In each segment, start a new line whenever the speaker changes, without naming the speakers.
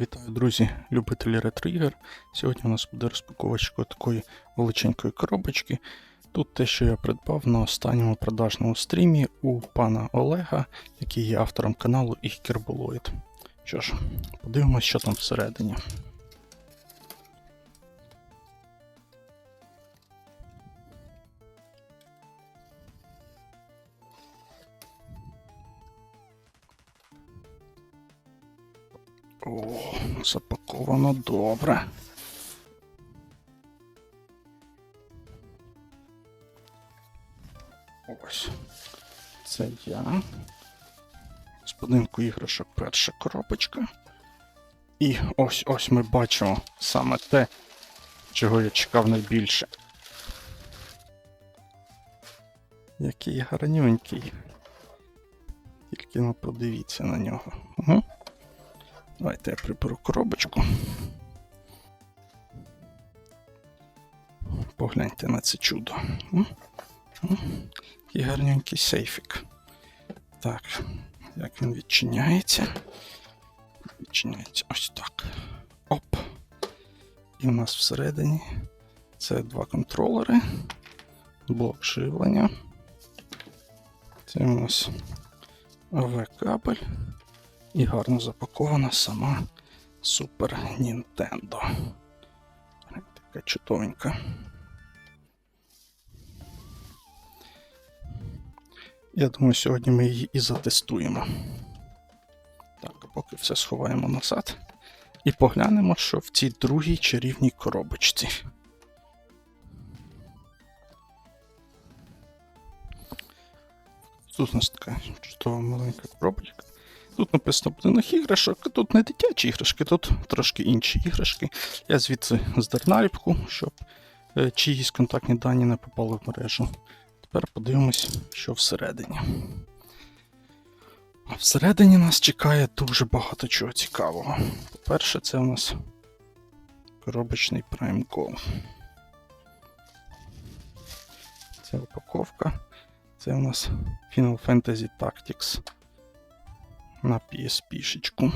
Вітаю, друзі, любителі ретро-ігор. Сьогодні у нас буде розпаковочка такої величенької коробочки. Тут те, що я придбав на останньому продажному стрімі у пана Олега, який є автором каналу Ігкерболоїд. Що ж, подивимось, що там всередині. О, запаковано добре. Ось. Це я. З будинку іграшок перша коробочка. І ось ось ми бачимо саме те, чого я чекав найбільше. Який гарнюнький. Тільки ну подивіться на нього. Угу. Давайте я приберу коробочку. Погляньте на це чудо. М? Гарненький сейфік. Так, як він відчиняється? Відчиняється ось так. Оп. І в нас всередині це два контролери, блок живлення. Це у нас AV-кабель і гарно запакована сама Super Nintendo. Така чудовенька. Я думаю, сьогодні ми її і затестуємо. Так, поки все сховаємо назад. І поглянемо, що в цій другій чарівній коробочці. Тут у нас така чудова маленька коробочка. Тут написано будинок іграшок, тут не дитячі іграшки, тут трошки інші іграшки. Я звідси здер наліпку, щоб е, чиїсь контактні дані не попали в мережу. Тепер подивимось, що всередині. Всередині нас чекає дуже багато чого цікавого. По-перше, це у нас коробочний Go. Це упаковка. Це у нас Final Fantasy Tactics на PSP-шечку.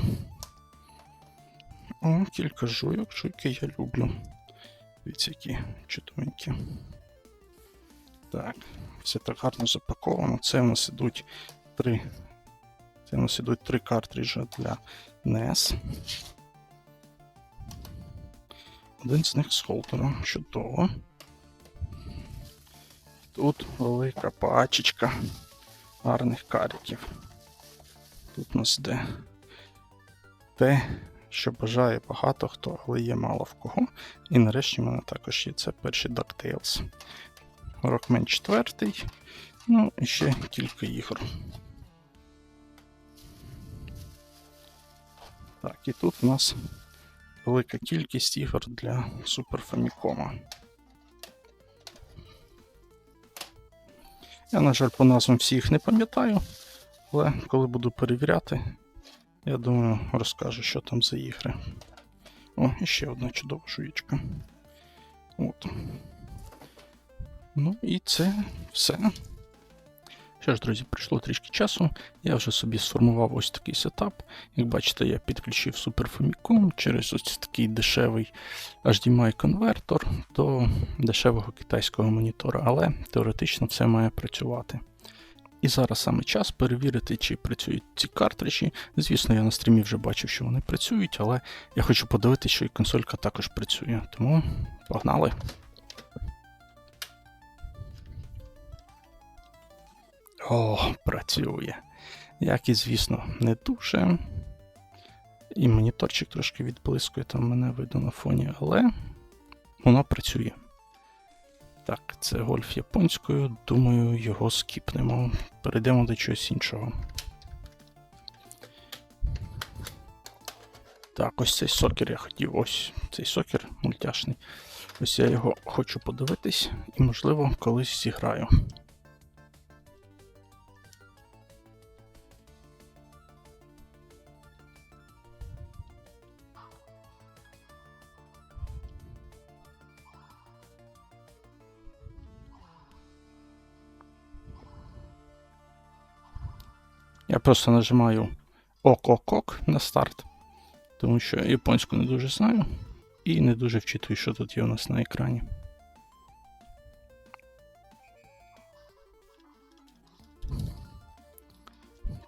О, кілька жуйок, жуйки я люблю. Дивіться, які чудовенькі. Так, все так гарно запаковано. Це у нас ідуть три. Це у нас ідуть три картриджа для NES. Один з них з холдером. Чудово. Тут велика пачечка гарних кариків. Тут у нас йде те, що бажає багато хто, але є мало в кого. І нарешті в мене також є це перший DuckTales. Rockman 4. Ну, і ще кілька ігор. Так, і тут у нас велика кількість ігор для Famicom. Я, на жаль, по назвам всіх не пам'ятаю, але коли буду перевіряти, я думаю, розкажу, що там за ігри. О, і ще одна чудова жуєчка. От. Ну і це все. Що ж, друзі, пройшло трішки часу. Я вже собі сформував ось такий сетап. Як бачите, я підключив Super Famicom через ось такий дешевий HDMI-конвертор до дешевого китайського монітора, але теоретично це має працювати. І зараз саме час перевірити, чи працюють ці картриджі. Звісно, я на стрімі вже бачив, що вони працюють, але я хочу подивитися, що і консолька також працює. Тому погнали! О, працює. Як і, звісно, не дуже. І моніторчик трошки відблискує, там мене видно на фоні, але воно працює. Так, це гольф японською. Думаю, його скіпнемо. Перейдемо до чогось іншого. Так, ось цей сокер я хотів. Ось цей сокер мультяшний. Ось я його хочу подивитись і, можливо, колись зіграю. Я просто нажимаю ок-ок-ок на старт. Тому що японську не дуже знаю і не дуже вчитую, що тут є у нас на екрані.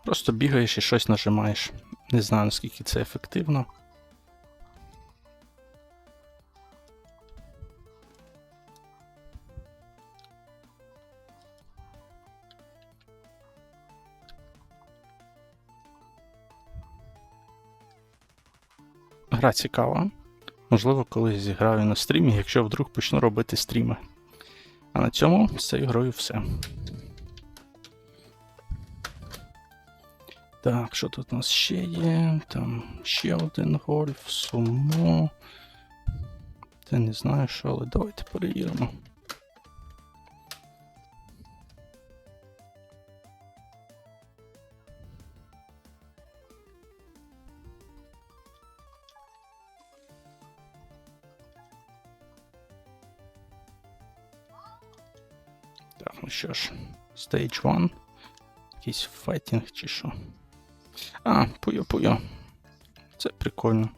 Просто бігаєш і щось нажимаєш. Не знаю, наскільки це ефективно. Гра цікава. Можливо, колись зіграю на стрімі, якщо вдруг почну робити стріми. А на цьому з цією грою все. Так, що тут у нас ще є? Там ще один гольф, сумо. Це не знаю що, але давайте перевіримо. Так, ну що ж, Stage 1. Якийсь файтінг чи що. А, пуйо-пуйо. Це прикольно.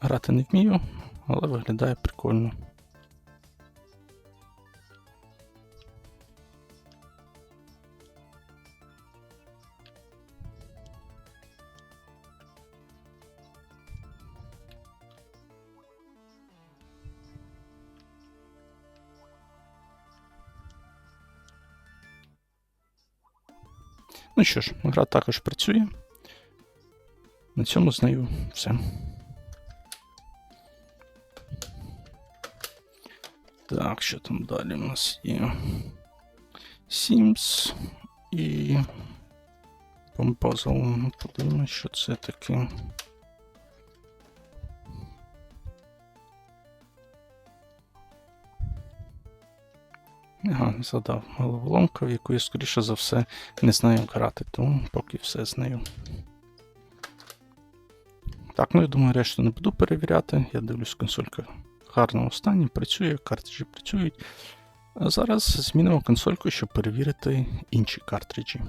Грати не вмію, але виглядає прикольно. Ну що ж, гра також працює. На цьому з нею все. Так, що там далі у нас є? Sims і Puzzle. Подивимось, що це таке. Ага, задав головоломку, в яку я, скоріше за все, не знаю як грати, тому поки все з нею. Так, ну я думаю, решту не буду перевіряти. Я дивлюсь, консолька в гарному стані, працює, картриджі працюють. А зараз змінимо консольку, щоб перевірити інші картриджі.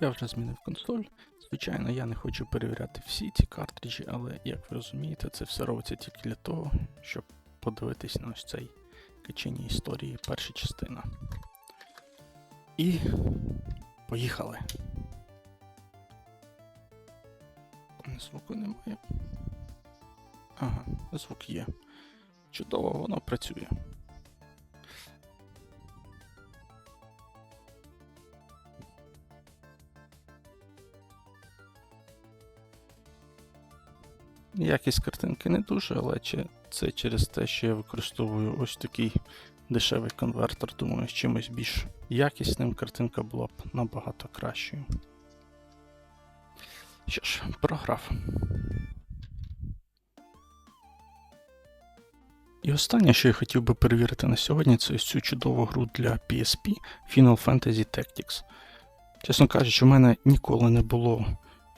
Я вже змінив консоль. Звичайно, я не хочу перевіряти всі ці картриджі, але, як ви розумієте, це все робиться тільки для того, щоб подивитись на ось цей качені історії перша частина. І поїхали. Звуку немає. Ага, звук є. Чудово, воно працює. Якість картинки не дуже, але це через те, що я використовую ось такий дешевий конвертер. Думаю, з чимось більш якісним картинка була б набагато кращою. Що ж, програв. І останнє, що я хотів би перевірити на сьогодні, це цю чудову гру для PSP Final Fantasy Tactics. Чесно кажучи, у мене ніколи не було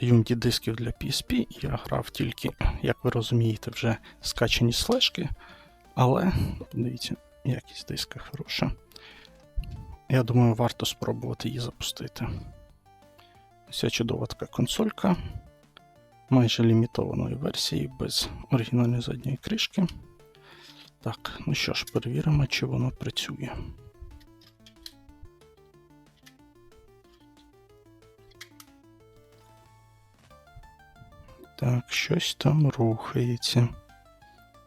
Unity дисків для PSP, я грав тільки, як ви розумієте, вже скачані слешки, але дивіться, якість диска хороша. Я думаю, варто спробувати її запустити. Ця чудова така консолька майже лімітованої версії без оригінальної задньої кришки. Так, ну що ж, перевіримо, чи воно працює. Так, щось там рухається.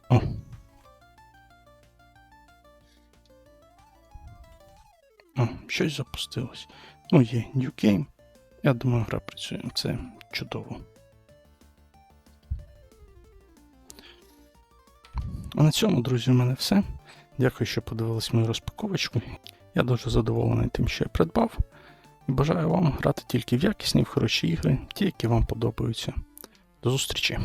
О. О, щось запустилось. Ну, є New Game. Я думаю, гра працює. Це чудово. А на цьому, друзі, у мене все. Дякую, що подивились мою розпаковочку. Я дуже задоволений тим, що я придбав. І бажаю вам грати тільки в якісні, в хороші ігри, ті, які вам подобаються. До зустрічі!